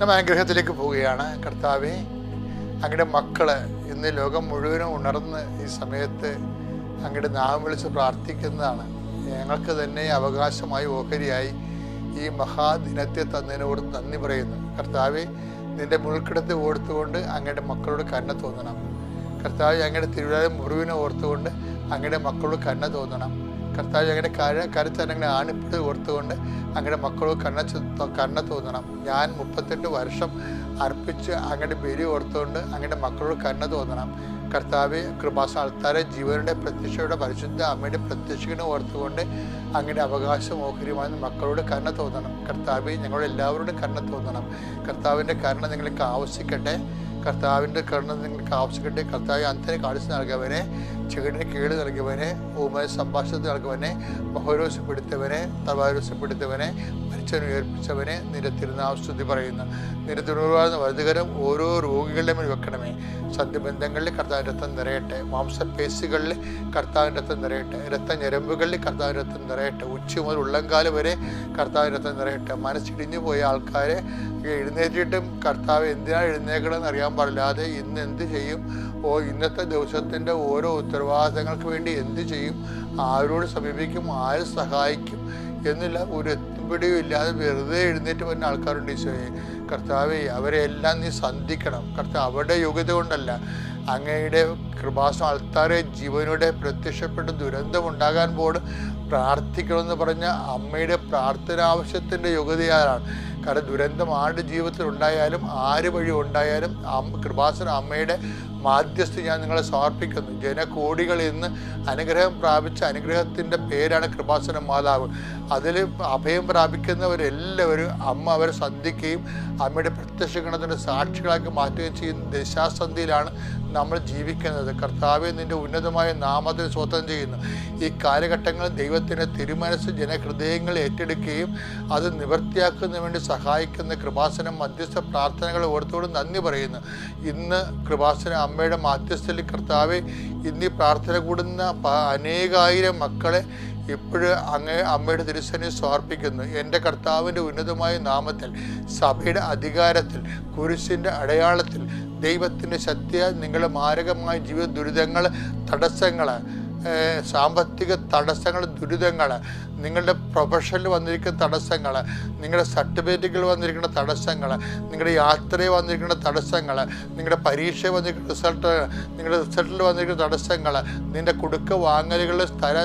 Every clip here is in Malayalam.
നമ്മൾ അനുഗ്രഹത്തിലേക്ക് പോവുകയാണ്. കർത്താവെ അങ്ങയുടെ മക്കൾ ഇന്ന് ലോകം മുഴുവനും ഉണർന്ന് ഈ സമയത്ത് അങ്ങയുടെ നാമം വിളിച്ച് പ്രാർത്ഥിക്കുന്നതാണ്. ഞങ്ങൾക്ക് തന്നെ അവകാശമായി ഓഹരിയായി ഈ മഹാദിനത്തെ തന്നതിനോട് നന്ദി പറയുന്നു. കർത്താവെ നിന്റെ മുൾക്കിടത്ത് ഓർത്തുകൊണ്ട് അങ്ങയുടെ മക്കളോട് കരുണ തോന്നണം. കർത്താവ് അങ്ങയുടെ തിരുവിഴ മുറിവിനെ ഓർത്തുകൊണ്ട് അങ്ങയുടെ മക്കളോട് കരുണ തോന്നണം. കർത്താവ് അങ്ങയുടെ കര കരുത്തരങ്ങളെ ആണിപ്പിട്ട് ഓർത്തുകൊണ്ട് അങ്ങയുടെ മക്കളോട് കണ്ണ കണ്ണ തോന്നണം. ഞാൻ മുപ്പത്തെട്ട് വർഷം അർപ്പിച്ച് അങ്ങയുടെ ബലി ഓർത്തുകൊണ്ട് അങ്ങയുടെ മക്കളോട് കണ്ണ തോന്നണം. കർത്താവ് കൃപാസ ആൾത്താരെ ജീവനുടെ പ്രത്യക്ഷയുടെ പരിശുദ്ധ അമ്മയുടെ പ്രത്യക്ഷനെ ഓർത്തുകൊണ്ട് അങ്ങയുടെ അവകാശം ഓഹരിയുമായി മക്കളോട് കരുണ തോന്നണം. കർത്താവ് ഞങ്ങളുടെ എല്ലാവരോടും കരുണ തോന്നണം. കർത്താവിന്റെ കരുണ നിങ്ങൾക്ക് ആവശ്യിക്കട്ടെ. കർത്താവിന്റെ കരുണ നിങ്ങൾക്ക് ആവശ്യിക്കട്ടെ. കർത്താവ് അന്തരെ കാണിച്ചു നൽകിയവനെ ചെകിടിന് കേട് നൽകിയവനെ ഊമ സംഭാഷണത്തിൽ നൽകുവനെ മഹോരോസപ്പെടുത്തിയവനെ തവാരോസപ്പെടുത്തവനെ മരിച്ചവനെ ഉയർപ്പിച്ചവനെ നിന്റെ പറയുന്നു. നിന്റെ തിരുവാർന്ന വലുതുകരം ഓരോ രോഗികളുടെ മേൽ വെക്കണമേ. സത്യബന്ധങ്ങളിൽ കർത്താവിന്റെ രക്തം നിറയട്ടെ. മാംസപേശികളിൽ കർത്താവിന്റെ രക്തം നിറയട്ടെ. രക്തഞരമ്പുകളിൽ കർത്താവിന്റെ രക്തം നിറയട്ടെ. ഉച്ച മുതൽ ഉള്ളംകാലം വരെ കർത്താവിന്റെ രക്തം നിറയട്ടെ. മനസ്സിടിഞ്ഞു പോയ ആൾക്കാരെ എഴുന്നേറ്റിട്ടും കർത്താവ് എന്തിനാണ് എഴുന്നേക്കണമെന്ന് അറിയാൻ പാടില്ലാതെ ഇന്ന് എന്ത് ചെയ്യും? ഓ ഇന്നത്തെ ദിവസത്തിന്റെ ഓരോ ഉത്തരവാദിത്തങ്ങൾക്ക് വേണ്ടി എന്ത് ചെയ്യും? ആരോട് സമീപിക്കും? ആര് സഹായിക്കും? എന്നില്ല ഒരു എത്തുപിടിയും ഇല്ലാതെ വെറുതെ എഴുന്നേറ്റ് വരുന്ന ആൾക്കാരുണ്ട് ഈശോയെ. കർത്താവെ അവരെ എല്ലാം നീ സന്ധിക്കണം. കർത്താവ് അവരുടെ യോഗ്യത കൊണ്ടല്ല. അങ്ങയുടെ കൃപാസം ആൾക്കാരെ ജീവനോടെ പ്രത്യക്ഷപ്പെട്ട് ദുരന്തം ഉണ്ടാകാൻ പോലും പ്രാർത്ഥിക്കണമെന്ന് പറഞ്ഞ അമ്മയുടെ പ്രാർത്ഥന ആവശ്യത്തിന്റെ യോഗ്യതയാലാണ്. കാരണം ദുരന്തം ആരുടെ ജീവിതത്തിൽ ഉണ്ടായാലും ആര് വഴി ഉണ്ടായാലും കൃപാസന അമ്മയുടെ മാധ്യസ്ഥ ഞാൻ നിങ്ങളെ സമർപ്പിക്കുന്നു. ജനകോടികൾ ഇന്ന് അനുഗ്രഹം പ്രാപിച്ച അനുഗ്രഹത്തിന്റെ പേരാണ് കൃപാസന മാതാവ്. അതിൽ അഭയം പ്രാപിക്കുന്നവരെല്ലാവരും അമ്മ അവരെ സന്ധിക്കുകയും അമ്മയുടെ പ്രത്യക്ഷ ഗണത്തിന്റെ സാക്ഷികളാക്കി മാറ്റുകയും ചെയ്യുന്ന ദശാസന്ധിയിലാണ് നമ്മൾ ജീവിക്കുന്നത്. കർത്താവെ നിന്റെ ഉന്നതമായ നാമത്തിൽ സ്വതം ചെയ്യുന്നു. ഈ കാലഘട്ടങ്ങളിൽ ദൈവത്തിന്റെ തിരുമനസ് ജനഹൃദയങ്ങൾ ഏറ്റെടുക്കുകയും അത് നിവർത്തിയാക്കുന്നതിന് വേണ്ടി സഹായിക്കുന്ന കൃപാസനം മധ്യസ്ഥ പ്രാർത്ഥനകൾ ഓർത്തോട് നന്ദി പറയുന്നു. ഇന്ന് കൃപാസന അമ്മയുടെ മാധ്യസ്ഥയിൽ കർത്താവെ ഇന്ന് പ്രാർത്ഥന കൂടുന്ന അനേകായിരം മക്കളെ ഇപ്പോഴും അങ്ങ് അമ്മയുടെ തിരുസനെ സമർപ്പിക്കുന്നു. എന്റെ കർത്താവിന്റെ ഉന്നതമായ നാമത്തിൽ സഭയുടെ അധികാരത്തിൽ കുരിശിന്റെ അടയാളത്തിൽ ദൈവത്തിന്റെ ശക്തിയാൽ നിങ്ങളുടെ മാരകമായ ജീവിത ദുരിതങ്ങൾ തടസ്സങ്ങൾ സാമ്പത്തിക തടസ്സങ്ങൾ ദുരിതങ്ങൾ നിങ്ങളുടെ പ്രൊഫഷനിൽ വന്നിരിക്കുന്ന തടസ്സങ്ങൾ നിങ്ങളുടെ സർട്ടിഫിക്കറ്റുകൾ വന്നിരിക്കുന്ന തടസ്സങ്ങൾ നിങ്ങളുടെ യാത്രയിൽ വന്നിരിക്കുന്ന തടസ്സങ്ങൾ നിങ്ങളുടെ പരീക്ഷ വന്നിരിക്കുന്ന റിസൾട്ട് നിങ്ങളുടെ റിസൾട്ടിൽ വന്നിരിക്കുന്ന തടസ്സങ്ങൾ നിന്റെ കുടുക്ക വാങ്ങലുകളുടെ സ്ഥല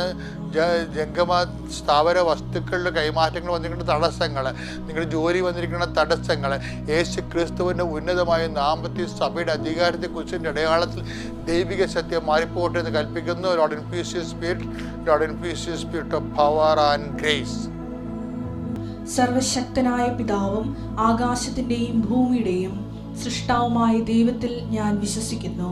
ജംഗമ സ്ഥാപന വസ്തുക്കളുടെ കൈമാറ്റങ്ങൾ വന്നിരിക്കുന്ന തടസ്സങ്ങൾ നിങ്ങളുടെ ജോലി വന്നിരിക്കുന്ന തടസ്സങ്ങൾ യേശു ക്രിസ്തുവിന്റെ ഉന്നതമായ നാമത്തിൽ സഭയുടെ അധികാരത്തെ കുറിച്ചിന്റെ അടയാളത്തിൽ ദൈവിക സത്യം മാറിപ്പോട്ടെ എന്ന് കൽപ്പിക്കുന്നു lord in peace spirit lord in peace spirit of power and grace സർവശക്തനായ പിതാവും ആകാശത്തിന്റെയും ഭൂമിയുടെയും സൃഷ്ടാവുമായ ദൈവത്തിൽ ഞാൻ വിശ്വസിക്കുന്നു.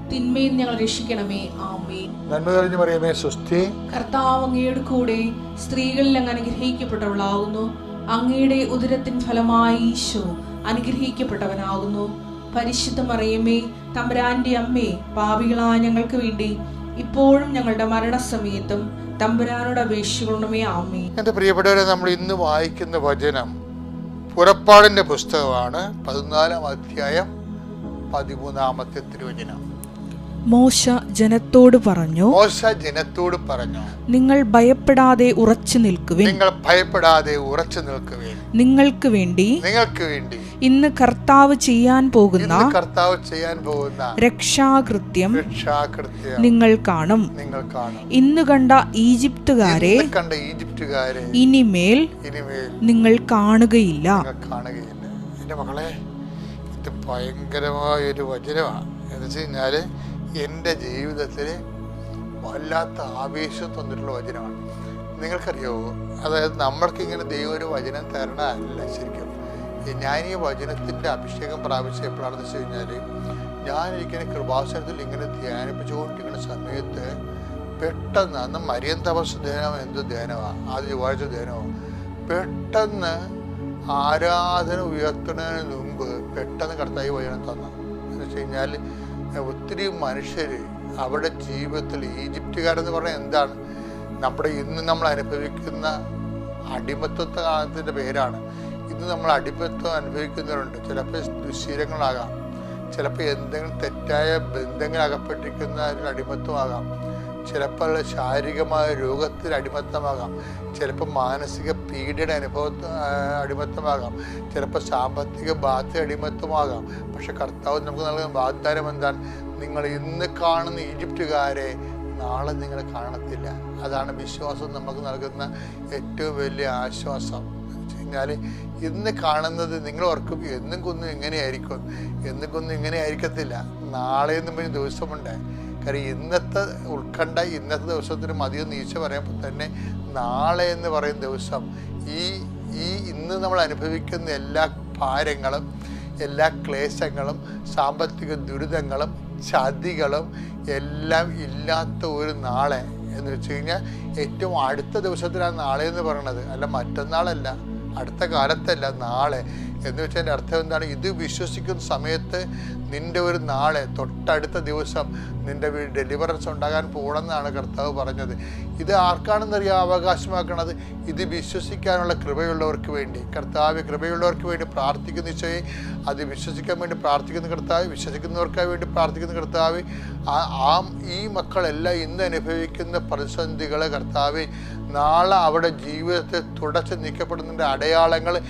തിന്മയിൽ ഞങ്ങൾ രക്ഷിക്കണമേ. ആമേ നന്മ തെളിഞ്ഞു പറയുമേ സ്വസ്തി. കർത്താവ് അങ്ങയുടെ കൂടെ സ്ത്രീകളിൽ അങ്ങ് അനുഗ്രഹിക്കപ്പെട്ടവളാകുന്നു. അങ്ങയുടെ ഉദരത്തിൻ ഫലമായി ഈശോ അനുഗ്രഹിക്കപ്പെട്ടവനാകുന്നു. പരിശുദ്ധ മറിയമ്മേ തമ്പുരാന്റെ അമ്മേ പാപികളായ ഞങ്ങൾക്ക് വേണ്ടി ഇപ്പോഴും ഞങ്ങളുടെ മരണസമയത്തും തമ്പുരാനോട് അപേക്ഷിക്കണമേ. ആമേ എന്റെ പ്രിയപ്പെട്ടവരെ നമ്മൾ ഇന്ന് വായിക്കുന്ന വചനം പുറപ്പാടിന്റെ പുസ്തകമാണ്. പതിനാലാം അധ്യായം പതിമൂന്നാമത്തെ തിരുവചനം. മോശ ജനത്തോട് പറഞ്ഞു മോശ ജനത്തോട് പറഞ്ഞു നിങ്ങൾ ഭയപ്പെടാതെ ഉറച്ചു നിൽക്കുവിൻ. നിങ്ങൾ ഭയപ്പെടാതെ ഉറച്ചു നിൽക്കുവേ നിങ്ങൾക്ക് വേണ്ടി നിങ്ങൾക്ക് വേണ്ടി. ഇന്ന് കർത്താവ് ചെയ്യാൻ പോകുന്ന കർത്താവ് ചെയ്യാൻ പോകുന്ന രക്ഷാകൃത്യം രക്ഷാകൃത്യം നിങ്ങൾ കാണും. നിങ്ങൾ കാണും. ഇന്ന് കണ്ട ഈജിപ്തുകാരെ കണ്ട ഈജിപ്തുകാരെ ഇനിമേൽ ഇനിമേൽ നിങ്ങൾ കാണുകയില്ല. കാണുകയില്ല. എന്റെ മകളെ ഇത് ഭയങ്കരമായ ഒരു വചനമാണ് എന്ന് വെച്ച് കഴിഞ്ഞാൽ എന്റെ ജീവിതത്തിൽ വല്ലാത്ത ആവേശം തന്നിട്ടുള്ള വചനമാണ്. നിങ്ങൾക്കറിയാവോ? അതായത് നമ്മൾക്ക് ഇങ്ങനെ ദൈവം ഒരു വചനം തരണമല്ല ശരിക്കും. ഞാൻ ഈ വചനത്തിന്റെ അഭിഷേകം പ്രാപിച്ച എപ്പോഴാണെന്ന് വെച്ച് കഴിഞ്ഞാൽ ഞാനിരിക്കുന്ന കൃപാസനത്തിൽ ഇങ്ങനെ ധ്യാനിപ്പിച്ചുകൊണ്ടിരിക്കുന്ന സമയത്ത് പെട്ടെന്ന് അന്ന് മരിയൻ ധ്യാനം എന്ത് ധ്യാനമാണ് ആദ്യ ചൊവ്വാഴ്ച ധ്യാനമാണ് പെട്ടെന്ന് ആരാധന ഉയർത്തുന്നതിന് മുമ്പ് പെട്ടെന്ന് കടത്തായി വചനം തന്നു. എന്ന് വെച്ച് കഴിഞ്ഞാൽ ഒത്തിരി മനുഷ്യർ അവരുടെ ജീവിതത്തിൽ ഈജിപ്തുകാരെന്ന് പറഞ്ഞാൽ എന്താണ്? നമ്മുടെ ഇന്ന് നമ്മൾ അനുഭവിക്കുന്ന അടിമത്വത്തെ കാലത്തിന്റെ പേരാണ്. ഇന്ന് നമ്മൾ അടിമത്വം അനുഭവിക്കുന്നവരുണ്ട്. ചിലപ്പോൾ ദുശീലങ്ങളാകാം. ചിലപ്പോൾ എന്തെങ്കിലും തെറ്റായ ബന്ധങ്ങൾ അകപ്പെട്ടിരിക്കുന്ന അടിമത്വമാകാം ചിലപ്പോൾ ശാരീരികമായ രോഗത്തിന് അടിമത്തമാകാം. ചിലപ്പോൾ മാനസിക പീഡയുടെ അനുഭവ അടിമത്തമാകാം. ചിലപ്പോൾ സാമ്പത്തിക ബാധ്യത അടിമത്തമാകാം. പക്ഷെ കർത്താവ് നമുക്ക് നൽകുന്ന വാഗ്ദാനം എന്താണ്? നിങ്ങൾ ഇന്ന് കാണുന്ന ഈജിപ്റ്റുകാരെ നാളെ നിങ്ങൾ കാണത്തില്ല. അതാണ് വിശ്വാസം നമുക്ക് നൽകുന്ന ഏറ്റവും വലിയ ആശ്വാസം. കഴിഞ്ഞാൽ ഇന്ന് കാണുന്നത് നിങ്ങൾ ഓർക്കും എന്നും കൊന്നും എങ്ങനെയായിരിക്കും എന്നും കൊന്നും ഇങ്ങനെ ആയിരിക്കത്തില്ല. നാളെ എന്നും പറഞ്ഞ ദിവസമുണ്ട്. കാര്യം ഇന്നത്തെ ഉത്കണ്ഠ ഇന്നത്തെ ദിവസത്തിന് മതിയോ നീച്ച പറയുമ്പോൾ തന്നെ നാളെ എന്ന് പറയുന്ന ദിവസം ഈ ഈ ഇന്ന് നമ്മൾ അനുഭവിക്കുന്ന എല്ലാ ഭാരങ്ങളും എല്ലാ ക്ലേശങ്ങളും സാമ്പത്തിക ദുരിതങ്ങളും ചതികളും എല്ലാം ഇല്ലാത്ത ഒരു നാളെ എന്ന് വെച്ച് കഴിഞ്ഞാൽ ഏറ്റവും അടുത്ത ദിവസത്തിലാണ് നാളെ എന്ന് പറയണത് അല്ല മറ്റന്നാളല്ല അടുത്ത കാലത്തല്ല നാളെ. എന്ന് വെച്ചാൽ അർത്ഥം എന്താണ്? ഇത് വിശ്വസിക്കുന്ന സമയത്ത് നിന്റെ ഒരു നാളെ തൊട്ടടുത്ത ദിവസം നിന്റെ ഡെലിവറൻസ് ഉണ്ടാകാൻ പോകണമെന്നാണ് കർത്താവ് പറഞ്ഞത്. ഇത് ആർക്കാണെന്നറിയാം അവകാശമാക്കണത്? ഇത് വിശ്വസിക്കാനുള്ള കൃപയുള്ളവർക്ക് വേണ്ടി. കർത്താവ് കൃപയുള്ളവർക്ക് വേണ്ടി പ്രാർത്ഥിക്കുന്ന നിശ്ചയം അത് വിശ്വസിക്കാൻ വേണ്ടി പ്രാർത്ഥിക്കുന്ന കർത്താവ്. വിശ്വസിക്കുന്നവർക്കായി വേണ്ടി പ്രാർത്ഥിക്കുന്ന കർത്താവ്. ആ ഈ മക്കളെല്ലാം ഇന്ന് അനുഭവിക്കുന്ന പ്രതിസന്ധികളെ കർത്താവ് നാളെ അവിടെ ജീവിതത്തെ തുടച്ച് നീക്കപ്പെടുന്നതിന്റെ അടയാളങ്ങൾ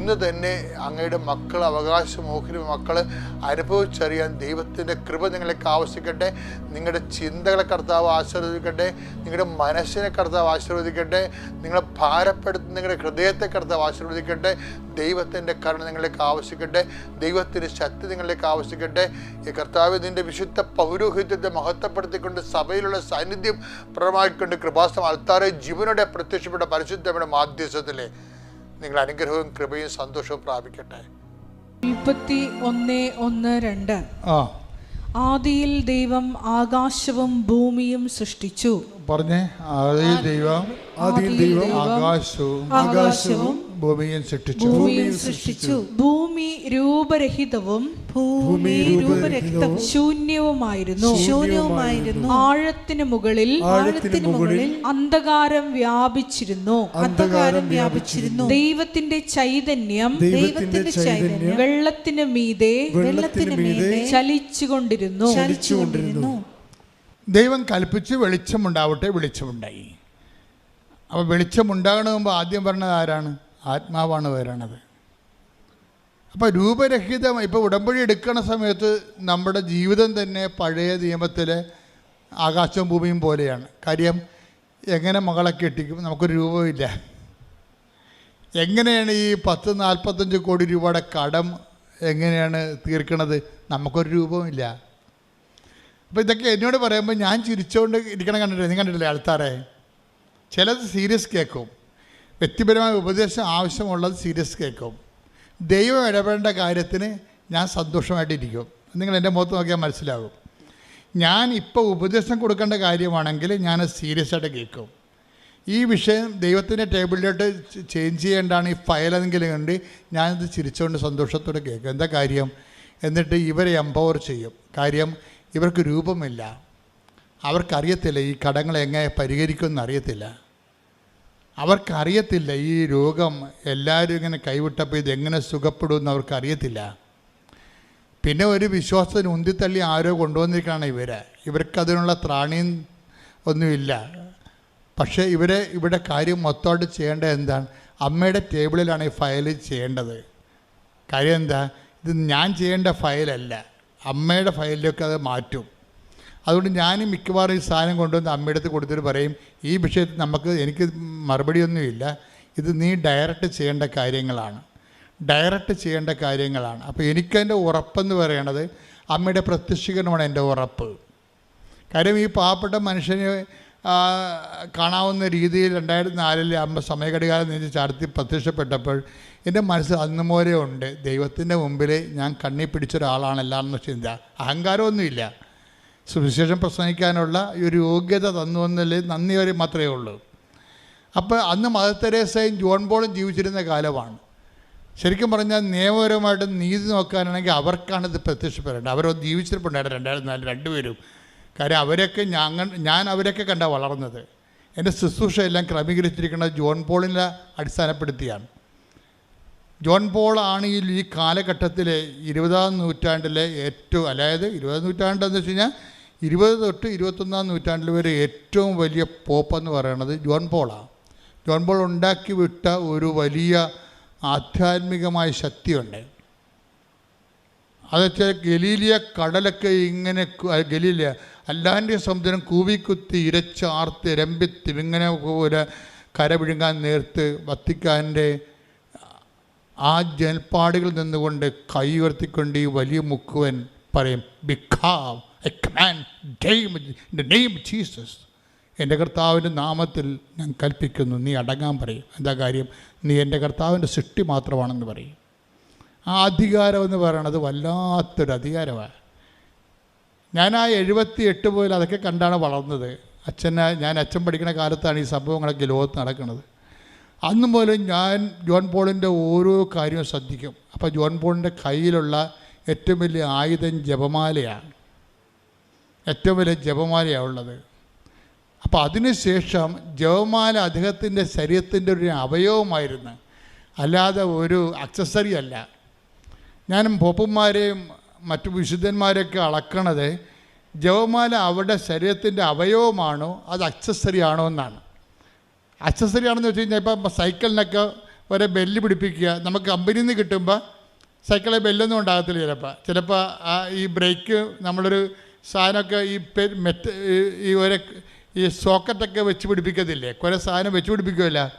ഇന്ന് തന്നെ അങ്ങയുടെ മക്കൾ അവകാശമോഹിന് മക്കൾ അനുഭവിച്ചറിയാൻ ദൈവത്തിന്റെ കൃപ നിങ്ങളെ ആവശ്യിക്കട്ടെ. നിങ്ങളുടെ ചിന്തകളെ കർത്താവ് ആശീർവദിക്കട്ടെ. നിങ്ങളുടെ മനസ്സിനെ കർത്താവ് ആശീർവദിക്കട്ടെ. നിങ്ങളെ ഭാരപ്പെടുത്തുന്ന നിങ്ങളുടെ ഹൃദയത്തെ കർത്താവ് ആശീർവദിക്കട്ടെ. ദൈവത്തിന്റെ കരുണ നിങ്ങളിലേക്ക് ആവശ്യിക്കട്ടെ. ദൈവത്തിന്റെ ശക്തി നിങ്ങളിലേക്ക് ആവശ്യിക്കട്ടെ. ഈ കർത്താവ് നിന്റെ വിശുദ്ധ പൗരോഹിത്യത്തെ മഹത്വപ്പെടുത്തിക്കൊണ്ട് സഭയിലുള്ള സാന്നിധ്യം പ്രമാക്കിക്കൊണ്ട് കൃപാസം അൽത്താറെ ജീവനോടെ പ്രത്യക്ഷപ്പെട്ട പരിശുദ്ധയുടെ മാധ്യസ്ഥത്തിലെ നിങ്ങൾ അനുഗ്രഹവും കൃപയും സന്തോഷവും പ്രാപിക്കട്ടെ. ഉൽപ്പത്തി ഒന്ന് ഒന്ന് രണ്ട്. ആ. ആദിയിൽ ദൈവം ആകാശവും ഭൂമിയും സൃഷ്ടിച്ചു. പറഞ്ഞേ ആദിയിൽ ദൈവം ആദിയിൽ ദൈവം ആകാശവും ആകാശവും ഭൂമിയും സൃഷ്ടിച്ചു. ഭൂമിയും സൃഷ്ടിച്ചു. ഭൂമി രൂപരഹിതവും ഭൂമി രൂപരഹിതവും ശൂന്യവുമായിരുന്നു. ശൂന്യവുമായിരുന്നു. ആഴത്തിന് മുകളിൽ ആഴത്തിന് മുകളിൽ അന്ധകാരം വ്യാപിച്ചിരുന്നു. അന്ധകാരം വ്യാപിച്ചിരുന്നു. ദൈവത്തിന്റെ ചൈതന്യം ദൈവത്തിന്റെ ചൈതന്യം വെള്ളത്തിന് മീതെ വെള്ളത്തിന് മീതെ ചലിച്ചുകൊണ്ടിരുന്നു. ചലിച്ചുകൊണ്ടിരുന്നു. ദൈവം കൽപ്പിച്ച് വെളിച്ചമുണ്ടാവട്ടെ വെളിച്ചമുണ്ടായി. അപ്പോൾ വെളിച്ചമുണ്ടാകണ മുമ്പ് ആദ്യം പറഞ്ഞത് ആരാണ്? ആത്മാവാണ് വരണത്. അപ്പോൾ രൂപരഹിതം ഇപ്പോൾ ഉടമ്പടി എടുക്കണ സമയത്ത് നമ്മുടെ ജീവിതം തന്നെ പഴയ നിയമത്തിലെ ആകാശവും ഭൂമിയും പോലെയാണ്. കാര്യം എങ്ങനെ മകളെ കെട്ടിക്കും? നമുക്കൊരു രൂപമില്ല എങ്ങനെയാണ് ഈ പത്ത് നാൽപ്പത്തഞ്ച് കോടി രൂപയുടെ കടം എങ്ങനെയാണ് തീർക്കണത്? നമുക്കൊരു രൂപമില്ല അപ്പോൾ ഇതൊക്കെ എന്നോട് പറയുമ്പോൾ ഞാൻ ചിരിച്ചുകൊണ്ട് ഇരിക്കണം കണ്ടിട്ടില്ല? നീ കണ്ടിട്ടില്ലേ ആൾത്താറെ ചിലത് സീരിയസ് കേൾക്കും വ്യക്തിപരമായ ഉപദേശം ആവശ്യമുള്ളത് സീരിയസ് കേൾക്കും. ദൈവം ഇടപെടേണ്ട കാര്യത്തിന് ഞാൻ സന്തോഷമായിട്ടിരിക്കും. നിങ്ങൾ എന്റെ മുഖത്ത് നോക്കിയാൽ മനസ്സിലാകും. ഞാൻ ഇപ്പോൾ ഉപദേശം കൊടുക്കേണ്ട കാര്യമാണെങ്കിൽ ഞാൻ സീരിയസ് ആയിട്ട് കേൾക്കും. ഈ വിഷയം ദൈവത്തിന്റെ ടേബിളിലോട്ട് ചേഞ്ച് ചെയ്യേണ്ടാണ് ഈ ഫയലെങ്കിലും കണ്ട് ഞാനിത് ചിരിച്ചുകൊണ്ട് സന്തോഷത്തോടെ കേൾക്കും. എന്താ കാര്യം? എന്നിട്ട് ഇവരെ എംപവർ ചെയ്യും. കാര്യം ഇവർക്ക് രൂപമില്ല. അവർക്കറിയത്തില്ല ഈ കടങ്ങൾ എങ്ങനെ പരിഹരിക്കുമെന്ന് അറിയത്തില്ല. അവർക്കറിയത്തില്ല ഈ രോഗം എല്ലാവരും ഇങ്ങനെ കൈവിട്ടപ്പോൾ ഇതെങ്ങനെ സുഖപ്പെടുമെന്ന് അവർക്കറിയത്തില്ല. പിന്നെ ഒരു വിശ്വാസത്തിന് ഉന്തിത്തള്ളി ആരോ കൊണ്ടുവന്നിരിക്കുകയാണ് ഇവരെ. ഇവർക്കതിനുള്ള ത്രാണിയും ഒന്നുമില്ല. പക്ഷേ ഇവരെ ഇവിടെ കാര്യം മൊത്തമായിട്ട് ചെയ്യേണ്ടത് എന്താണ്? അമ്മയുടെ ടേബിളിലാണ് ഈ ഫയൽ ചെയ്യേണ്ടത്. കാര്യം എന്താ? ഇത് ഞാൻ ചെയ്യേണ്ട ഫയലല്ല. അമ്മയുടെ ഫയലിലൊക്കെ അത് മാറ്റും. അതുകൊണ്ട് ഞാൻ മിക്കവാറും ഈ സാധനം കൊണ്ടുവന്ന് അമ്മയുടെ അടുത്ത് കൊടുത്തിട്ട് പറയും ഈ വിഷയത്തിൽ നമുക്ക് എനിക്ക് മറുപടിയൊന്നുമില്ല. ഇത് നീ ഡയറക്റ്റ് ചെയ്യേണ്ട കാര്യങ്ങളാണ്. ഡയറക്റ്റ് ചെയ്യേണ്ട കാര്യങ്ങളാണ്. അപ്പോൾ എനിക്കതിന്റെ ഉറപ്പെന്ന് പറയണത് അമ്മയുടെ പ്രത്യക്ഷീകരണമാണ് എന്റെ ഉറപ്പ്. കാര്യം ഈ പാവപ്പെട്ട മനുഷ്യനെ കാണാവുന്ന രീതിയിൽ രണ്ടായിരത്തി നാലിൽ അമ്മ സമയഘടികാലം നീച്ച് ചാർത്തി പ്രത്യക്ഷപ്പെട്ടപ്പോൾ എന്റെ മനസ്സിൽ അന്ന് പോലെ ഉണ്ട്. ദൈവത്തിന്റെ മുമ്പിൽ ഞാൻ കണ്ണി പിടിച്ച ഒരാളാണല്ല എന്ന ചിന്ത. അഹങ്കാരമൊന്നുമില്ല. സുവിശേഷം പ്രസംഗിക്കാനുള്ള ഒരു യോഗ്യത തന്നു എന്നതിൽ നന്ദി വരെ മാത്രമേ ഉള്ളൂ. അപ്പോൾ അന്ന് മദർ തെരേസയും ജോൺ ബോളും ജീവിച്ചിരുന്ന കാലമാണ്. ശരിക്കും പറഞ്ഞാൽ നിയമപരമായിട്ട് നീതി നോക്കാനാണെങ്കിൽ അവർക്കാണ് ഇത് പ്രത്യക്ഷപ്പെടേണ്ടത്. അവർ ജീവിച്ചിട്ടുണ്ടായിരുന്നു രണ്ടായിരത്തി നാല് രണ്ടുപേരും. കാര്യം അവരൊക്കെ ഞാൻ ഞാൻ അവരൊക്കെ കണ്ട വളർന്നത്. എന്റെ ശുശ്രൂഷയെല്ലാം ക്രമീകരിച്ചിരിക്കുന്നത് ജോൺ പോളിനെ അടിസ്ഥാനപ്പെടുത്തിയാണ്. ജോൺ പോളാണ് ഈ ഈ കാലഘട്ടത്തിലെ ഇരുപതാം നൂറ്റാണ്ടിലെ ഏറ്റവും അതായത് ഇരുപതാം നൂറ്റാണ്ടെന്ന് വെച്ച് കഴിഞ്ഞാൽ ഇരുപത് തൊട്ട് ഇരുപത്തൊന്നാം നൂറ്റാണ്ടിൽ വരെ ഏറ്റവും വലിയ പോപ്പ് എന്ന് പറയുന്നത് ജോൺ പോളാണ് ജോൺ പോൾ ഉണ്ടാക്കി വിട്ട ഒരു വലിയ ആധ്യാത്മികമായ ശക്തിയുണ്ട്. അതെച്ചാൽ ഗലീലിയ കടലൊക്കെ ഇങ്ങനെ ഗലീലിയ അല്ലാന്റെ സമുദ്രം കൂവിക്കുത്തി ഇരച്ചാർത്ത് രമ്പിത്തി ഇങ്ങനെ പോലെ കര വിഴുങ്ങാൻ നേർത്ത് വത്തിക്കാന്റെ ആ ജൽപ്പാടുകളിൽ നിന്നുകൊണ്ട് കൈ ഉയർത്തിക്കൊണ്ട് ഈ വലിയ മുക്കുവൻ പറയും become I command name Jesus എന്റെ കർത്താവിന്റെ നാമത്തിൽ ഞാൻ കൽപ്പിക്കുന്നു. നീ അടങ്ങാൻ പറയും. എന്താ കാര്യം? നീ എന്റെ കർത്താവിന്റെ സൃഷ്ടി മാത്രമാണെന്ന് പറയും. ആ അധികാരം എന്ന് പറയണത് വല്ലാത്തൊരു അധികാരമാണ്. ഞാൻ ആ എഴുപത്തി എട്ട് മുതൽ അതൊക്കെ കണ്ടാണ് വളർന്നത്. അച്ഛനെ ഞാൻ അച്ഛൻ പഠിക്കുന്ന കാലത്താണ് ഈ സംഭവങ്ങളൊക്കെ ലോകത്ത് നടക്കുന്നത്. അന്ന് മുതൽ ഞാൻ ജോൺ പോളിന്റെ ഓരോ കാര്യവും ശ്രദ്ധിക്കും. അപ്പോൾ ജോൺ പോളിന്റെ കയ്യിലുള്ള ഏറ്റവും വലിയ ആയുധം ജപമാലയാണ്. ഏറ്റവും വലിയ ജപമാലയാണ് ഉള്ളത്. അപ്പോൾ അതിനുശേഷം ജപമാല അദ്ദേഹത്തിന്റെ ശരീരത്തിന്റെ ഒരു അവയവമായിരുന്നു. അല്ലാതെ ഒരു അക്സസറി അല്ല. ഞാനും പോപ്പന്മാരെയും മറ്റു വിശുദ്ധന്മാരെയൊക്കെ അളക്കണത് ജപമാല അവരുടെ ശരീരത്തിന്റെ അവയവമാണോ അത് അക്സസറി ആണോ എന്നാണ്. അക്സസറി ആണെന്ന് വെച്ച് കഴിഞ്ഞാൽ ഇപ്പം സൈക്കിളിനൊക്കെ ഒരേ ബെല്ല് പിടിപ്പിക്കുക. നമുക്ക് കമ്പനിയിൽ നിന്ന് കിട്ടുമ്പോൾ സൈക്കിളിൽ ബെല്ലൊന്നും ഉണ്ടാകത്തില്ല ചിലപ്പോൾ ചിലപ്പോൾ ഈ ബ്രേക്ക് നമ്മളൊരു സാധനമൊക്കെ ഈ മെറ്റ് ഈ- ഒരു ഈ സോക്കറ്റൊക്കെ വെച്ച് പിടിപ്പിക്കത്തില്ലേ? കുറേ സാധനം വെച്ച് പിടിപ്പിക്കുമല്ല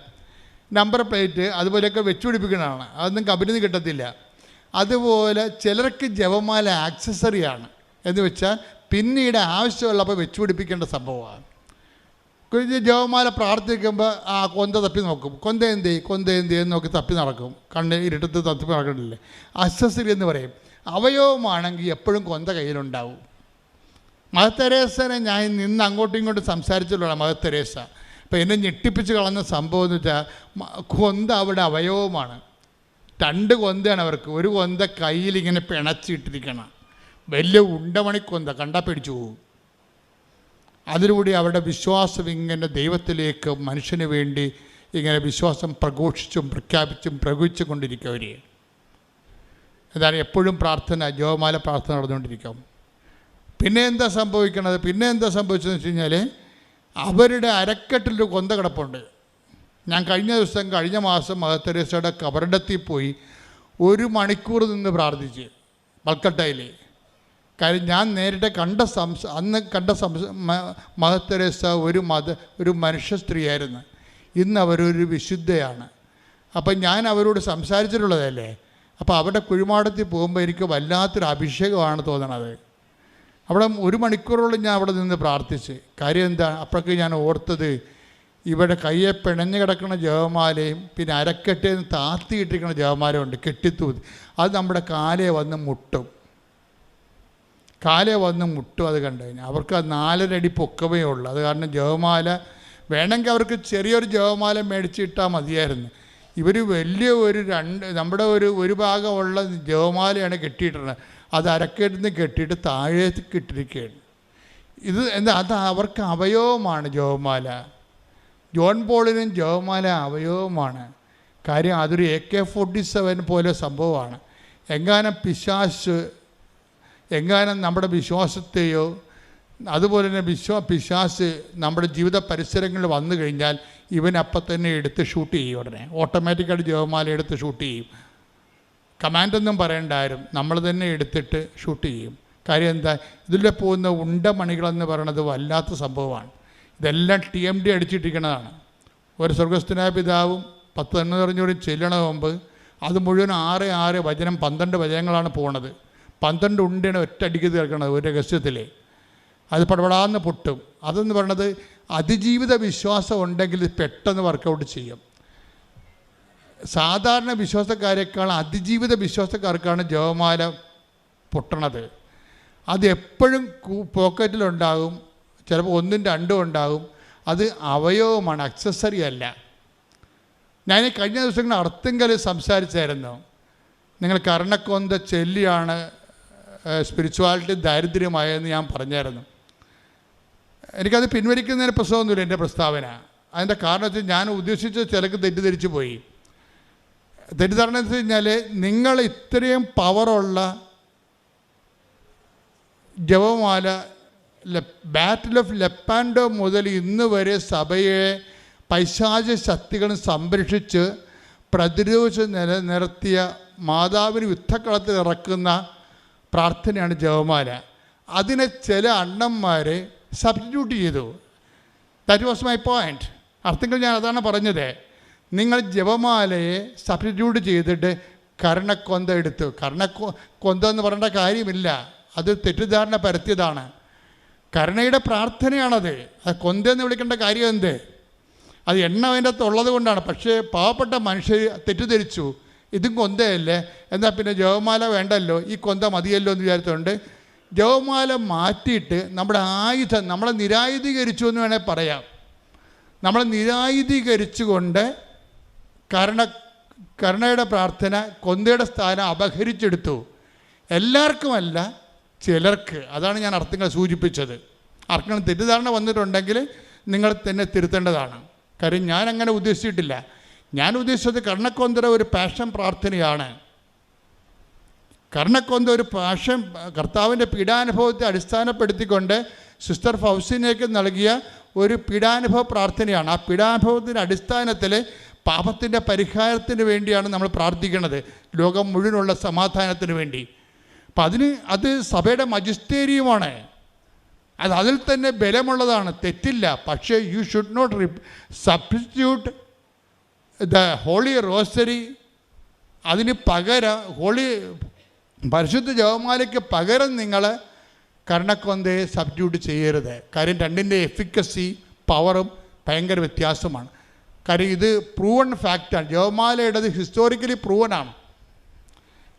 നമ്പർ പ്ലേറ്റ് അതുപോലെയൊക്കെ വെച്ച് പിടിപ്പിക്കുന്നതാണ്. അതൊന്നും കമ്പനിയിൽ കിട്ടത്തില്ല. അതുപോലെ ചിലർക്ക് ജപമാല ആക്സസറിയാണ് എന്ന് വെച്ചാൽ പിന്നീട് ആവശ്യമുള്ളപ്പോൾ വെച്ച് പിടിപ്പിക്കേണ്ട സംഭവമാണ്. ജപമാല പ്രാർത്ഥിക്കുമ്പോൾ ആ കൊന്ത തപ്പി നോക്കും. കൊന്ത എന്ത്? കൊന്ത എന്ത്? ചെയ്യും നോക്കി തപ്പി നടക്കും. കണ്ണ് ഇരുട്ടത്ത് തപ്പി നടക്കണില്ലേ അക്സസറി എന്ന് പറയും. അവയവമാണെങ്കിൽ എപ്പോഴും കൊന്ത കയ്യിലുണ്ടാവും. മദർ തെരേസനെ ഞാൻ നിന്ന് അങ്ങോട്ടും ഇങ്ങോട്ടും സംസാരിച്ചുള്ള മദർ തെരേസ അപ്പോൾ എന്നെ ഞെട്ടിപ്പിച്ച് കളഞ്ഞ സംഭവം എന്ന് വെച്ചാൽ കൊന്ത അവിടെ അവയവമാണ്. രണ്ട് കൊന്തയാണ് അവർക്ക്. ഒരു കൊന്ത കയ്യിൽ ഇങ്ങനെ പിണച്ചിട്ടിരിക്കണം. വലിയ ഉണ്ടമണിക്കൊന്ത കണ്ടാൽ പിടിച്ചു പോകും അതിലൂടെ അവരുടെ വിശ്വാസം ഇങ്ങനെ ദൈവത്തിലേക്ക് മനുഷ്യന് വേണ്ടി ഇങ്ങനെ വിശ്വാസം പ്രഘോഷിച്ചും പ്രഖ്യാപിച്ചും പ്രകോപിച്ചു കൊണ്ടിരിക്കും അവർ എന്താണ് എപ്പോഴും പ്രാർത്ഥന ജോമാല പ്രാർത്ഥന നടന്നുകൊണ്ടിരിക്കും. പിന്നെ എന്താ സംഭവിക്കണത്? പിന്നെ എന്താ സംഭവിച്ചതെന്ന് വെച്ച് കഴിഞ്ഞാൽ അവരുടെ അരക്കെട്ടിലൊരു കൊന്ത കിടപ്പുണ്ട്. ഞാൻ കഴിഞ്ഞ ദിവസം കഴിഞ്ഞ മാസം മദർ തെരേസയുടെ കബറിടത്തിൽ പോയി ഒരു മണിക്കൂർ നിന്ന് പ്രാർത്ഥിച്ച് കൽക്കട്ടയിൽ കാര്യം ഞാൻ നേരിട്ട് കണ്ട സംസ അന്ന് കണ്ട സംസ മഹത്തരേസ ഒരു മത ഒരു മനുഷ്യ സ്ത്രീയായിരുന്നു. ഇന്ന് അവരൊരു വിശുദ്ധയാണ്. അപ്പം ഞാൻ അവരോട് സംസാരിച്ചിട്ടുള്ളതല്ലേ? അപ്പോൾ അവരുടെ കുഴിമാടത്തിൽ പോകുമ്പോൾ എനിക്ക് വല്ലാത്തൊരു അഭിഷേകമാണ് തോന്നണത്. അവിടെ ഒരു മണിക്കൂറോളം ഞാൻ അവിടെ നിന്ന് പ്രാർത്ഥിച്ച്. കാര്യം എന്താ? അപ്പോഴൊക്കെ ഞാൻ ഓർത്തത് ഇവിടെ കയ്യെ പിണഞ്ഞു കിടക്കുന്ന ജപമാലയും പിന്നെ അരക്കെട്ടിൽ നിന്ന് താത്തിയിട്ടിരിക്കുന്ന ജപമാലയും ഉണ്ട് കെട്ടിത്തൂത്തി അത് നമ്മുടെ കാലെ വന്ന് മുട്ടും. കാലെ വന്ന് മുട്ടും അത് കണ്ടു കഴിഞ്ഞാൽ. അവർക്ക് നാലരടി പൊക്കമേ ഉള്ളൂ. അത് കാരണം ജപമാല വേണമെങ്കിൽ അവർക്ക് ചെറിയൊരു ജപമാല മേടിച്ചിട്ടാൽ മതിയായിരുന്നു. ഇവർ വലിയ ഒരു രണ്ട് നമ്മുടെ ഒരു ഒരു ഭാഗമുള്ള ജപമാലയാണ് കെട്ടിയിട്ടുള്ളത്. അത് അരക്കെട്ടിന്ന് കെട്ടിയിട്ട് താഴേക്ക് ഇട്ടിരിക്കുകയാണ്. ഇത് എന്താ അത് അവർക്ക് അവയവമാണ് ജോമാല ജോൺ പോളിനും ജോമാല അവയവമാണ്. കാര്യം അതൊരു എ കെ ഫോർട്ടി സെവൻ പോലെ സംഭവമാണ്. എങ്ങാനും പിശാശ് എങ്ങാനും നമ്മുടെ വിശ്വാസത്തെയോ അതുപോലെ തന്നെ വിശ്വാ പിശാസ് നമ്മുടെ ജീവിത പരിസരങ്ങളിൽ വന്നു കഴിഞ്ഞാൽ ഇവൻ അപ്പം തന്നെ എടുത്ത് ഷൂട്ട് ചെയ്യും ഉടനെ. ഓട്ടോമാറ്റിക്കായിട്ട് ജോമാല എടുത്ത് ഷൂട്ട് ചെയ്യും. കമാൻഡൊന്നും പറയണ്ടാരും നമ്മൾ തന്നെ എടുത്തിട്ട് ഷൂട്ട് ചെയ്യും. കാര്യം എന്താ? ഇതിലെ പോകുന്ന ഉണ്ട ഉണ്ടമണികളെന്ന് പറയണത് വല്ലാത്ത സംഭവമാണ്. ഇതെല്ലാം ടി എം ഡി അടിച്ചിട്ടിരിക്കുന്നതാണ് ഒരു സ്വർഗസ്ഥനായ പിതാവും പത്ത് തന്നെ പറഞ്ഞുകൂടി ചെല്ലണ മുമ്പ് അത് മുഴുവൻ ആറ് ആറ് വചനം പന്ത്രണ്ട് വചനങ്ങളാണ് പോണത്. പന്ത്രണ്ട് ഉണ്ടയാണ് ഒറ്റ അടിക്ക് തീർക്കണത് ഒരു രഹസ്യത്തിലേ. അത് പടപടാന്ന് പൊട്ടും. അതെന്ന് പറയണത് അതിജീവിത വിശ്വാസം ഉണ്ടെങ്കിൽ പെട്ടെന്ന് വർക്കൗട്ട് ചെയ്യും. സാധാരണ വിശ്വാസക്കാരെക്കാൾ അതിജീവിത വിശ്വാസക്കാർക്കാണ് ജവമാല പൊട്ടണത്. അത് എപ്പോഴും പോക്കറ്റിലുണ്ടാകും ചിലപ്പോൾ ഒന്നും രണ്ടും ഉണ്ടാകും. അത് അവയവമാണ് അക്സസറി അല്ല. ഞാൻ കഴിഞ്ഞ ദിവസങ്ങൾ അർത്ഥങ്കൽ സംസാരിച്ചായിരുന്നു. നിങ്ങൾ കർണക്കൊന്ത ചെല്ലിയാണ് സ്പിരിച്വാലിറ്റി ദാരിദ്ര്യമായതെന്ന് ഞാൻ പറഞ്ഞായിരുന്നു. എനിക്കത് പിൻവലിക്കുന്നതിന് പ്രശ്നമൊന്നുമില്ല എന്റെ പ്രസ്താവന. അതിന്റെ കാരണം വെച്ചാൽ ഞാൻ ഉദ്ദേശിച്ച ചിലക്ക് തെറ്റിദ്ധരിച്ചു പോയി. തെറ്റിദ്ധാരണ എന്ന് കഴിഞ്ഞാൽ നിങ്ങൾ ഇത്രയും പവറുള്ള ജപമാല ബാറ്റിൽ ഓഫ് ലെപ്പാൻഡോ മുതൽ ഇന്ന് വരെ സഭയെ പൈശാച ശക്തികളും സംരക്ഷിച്ച് പ്രതിരോധിച്ച് നിലനിർത്തിയ മാതാവിന് യുദ്ധക്കളത്തിൽ ഇറക്കുന്ന പ്രാർത്ഥനയാണ് ജപമാല. അതിനെ ചില അണ്ണന്മാർ സബ്സ്റ്റിറ്റ്യൂട്ട് ചെയ്തു. ദാറ്റ് വാസ് മൈ പോയിന്റ് അർത്ഥങ്ങൾ ഞാൻ അതാണ് പറഞ്ഞത്. നിങ്ങൾ ജപമാലയെ സബ്സ്റ്റിറ്റ്യൂട്ട് ചെയ്തിട്ട് കർണക്കൊന്ത എടുത്തു. കർണക്കൊ കൊന്ത എന്ന് പറയേണ്ട കാര്യമില്ല. അത് തെറ്റിദ്ധാരണ പരത്തിയതാണ്. കരുണയുടെ പ്രാർത്ഥനയാണത്. അത് കൊന്തെന്ന് വിളിക്കേണ്ട കാര്യം എന്ത്? അത് എണ്ണ അതിന്റെ അകത്ത് ഉള്ളത് കൊണ്ടാണ്. പക്ഷേ പാവപ്പെട്ട മനുഷ്യർ തെറ്റിദ്ധരിച്ചു. ഇതും കൊന്തയല്ലേ? എന്നാൽ പിന്നെ ജവമാല വേണ്ടല്ലോ? ഈ കൊന്ത മതിയല്ലോ എന്ന് വിചാരിച്ചുകൊണ്ട് ജവമാല മാറ്റിയിട്ട് നമ്മുടെ ആയുധം നമ്മളെ നിരായുധീകരിച്ചു എന്ന് വേണേൽ പറയാം. നമ്മളെ നിരായുധീകരിച്ചുകൊണ്ട് കരുണ കരുണയുടെ പ്രാർത്ഥന കൊന്തയുടെ സ്ഥാനം അപഹരിച്ചെടുത്തു. എല്ലാവർക്കുമല്ല ചിലർക്ക്. അതാണ് ഞാൻ അർത്ഥങ്ങൾ സൂചിപ്പിച്ചത്. ആർക്കെങ്കിലും തെറ്റിദ്ധാരണ വന്നിട്ടുണ്ടെങ്കിൽ നിങ്ങൾ തന്നെ തിരുത്തേണ്ടതാണ്. കാര്യം ഞാൻ അങ്ങനെ ഉദ്ദേശിച്ചിട്ടില്ല. ഞാൻ ഉദ്ദേശിച്ചത് കർണക്കൊന്തര ഒരു പാഷൻ പ്രാർത്ഥനയാണ്. കർണക്കൊന്ത ഒരു പാഷൻ കർത്താവിന്റെ പീഡാനുഭവത്തെ അടിസ്ഥാനപ്പെടുത്തിക്കൊണ്ട് സിസ്റ്റർ ഫൗസിനേക്ക് നൽകിയ ഒരു പീഡാനുഭവ പ്രാർത്ഥനയാണ്. ആ പീഡാനുഭവത്തിന്റെ അടിസ്ഥാനത്തിൽ പാപത്തിന്റെ പരിഹാരത്തിന് വേണ്ടിയാണ് നമ്മൾ പ്രാർത്ഥിക്കുന്നത്. ലോകം മുഴുവനുള്ള സമാധാനത്തിന് വേണ്ടി. അപ്പം അതിന് അത് സഭയുടെ മജിസ്റ്റേരിയമാണ്. അത് അതിൽ തന്നെ ബലമുള്ളതാണ്. തെറ്റില്ല. പക്ഷേ you should not substitute the holy rosary അതിന് പകര ഹോളി പരിശുദ്ധ ജവമാലയ്ക്ക് പകരം നിങ്ങൾ കർണക്കൊന്തയെ സബ്സ്റ്റിറ്റ്യൂട്ട് ചെയ്യരുത്. കാര്യം രണ്ടിന്റെ എഫിക്കസി പവറും ഭയങ്കര വ്യത്യാസമാണ്. കാര്യം ഇത് പ്രൂവൺ ഫാക്റ്റാണ് ജവമാലയുടേത് ഹിസ്റ്റോറിക്കലി പ്രൂവനാണ്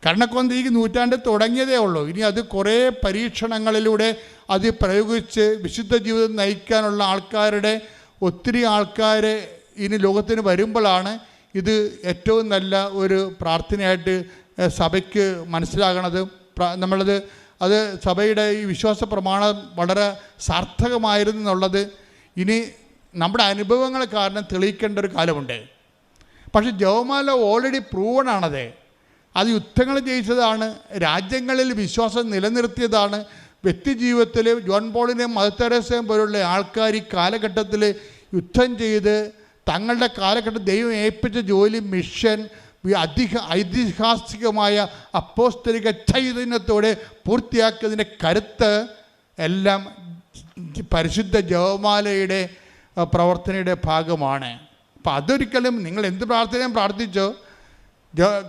കർണക്കൊന്ത ഈ നൂറ്റാണ്ട് തുടങ്ങിയതേ ഉള്ളൂ. ഇനി അത് കുറേ പരീക്ഷണങ്ങളിലൂടെ അത് പ്രയോഗിച്ച് വിശുദ്ധ ജീവിതം നയിക്കാനുള്ള ആൾക്കാരുടെ ഒത്തിരി ആൾക്കാർ ഇനി ലോകത്തിന് വരുമ്പോഴാണ് ഇത് ഏറ്റവും നല്ല ഒരു പ്രാർത്ഥനയായിട്ട് സഭയ്ക്ക് മനസ്സിലാകണത്. നമ്മളത് അത് സഭയുടെ ഈ വിശ്വാസ പ്രമാണം വളരെ സാർത്ഥകമായിരുന്നു എന്നുള്ളത്. ഇനി നമ്മുടെ അനുഭവങ്ങൾ കാരണം തെളിയിക്കേണ്ട ഒരു കാലമുണ്ട്. പക്ഷേ ജവമാല ഓൾറെഡി പ്രൂവൺ ആണത്. അത് യുദ്ധങ്ങൾ ജയിച്ചതാണ് രാജ്യങ്ങളിൽ വിശ്വാസം നിലനിർത്തിയതാണ്. വ്യക്തിജീവിതത്തിൽ ജോൺ പോളിനെയും മദർ പോലുള്ള ആൾക്കാർ ഈ കാലഘട്ടത്തിൽ യുദ്ധം ചെയ്ത് തങ്ങളുടെ കാലഘട്ടം ദൈവം ഏൽപ്പിച്ച ജോലി മിഷൻ അധിക ഐതിഹാസികമായ അപ്പോസ്തലിക ചൈതന്യത്തോടെ പൂർത്തിയാക്കിയതിന്റെ കരുത്ത് എല്ലാം പരിശുദ്ധ ജവമാലയുടെ പ്രവർത്തനയുടെ ഭാഗമാണ്. അപ്പം അതൊരിക്കലും നിങ്ങൾ എന്ത് പ്രാർത്ഥനയും പ്രാർത്ഥിച്ചോ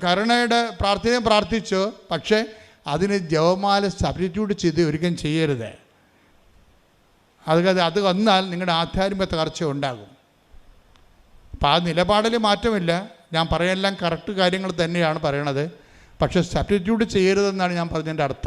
കരുണയുടെ പ്രാർത്ഥനയും പ്രാർത്ഥിച്ചോ പക്ഷേ അതിന് ജവമാല സബ്സ്റ്റിറ്റ്യൂട്ട് ചെയ്ത് ഒരിക്കലും ചെയ്യരുത്. അത് അത് വന്നാൽ നിങ്ങളുടെ ആധ്യാത്മിക തകർച്ച ഉണ്ടാകും. അപ്പം ആ നിലപാടിൽ മാറ്റമില്ല. ഞാൻ പറയാനെല്ലാം കറക്റ്റ് കാര്യങ്ങൾ തന്നെയാണ് പറയണത്. പക്ഷേ സബ്സ്റ്റിറ്റ്യൂട്ട് ചെയ്യരുതെന്നാണ് ഞാൻ പറഞ്ഞതിന്റെ അർത്ഥം.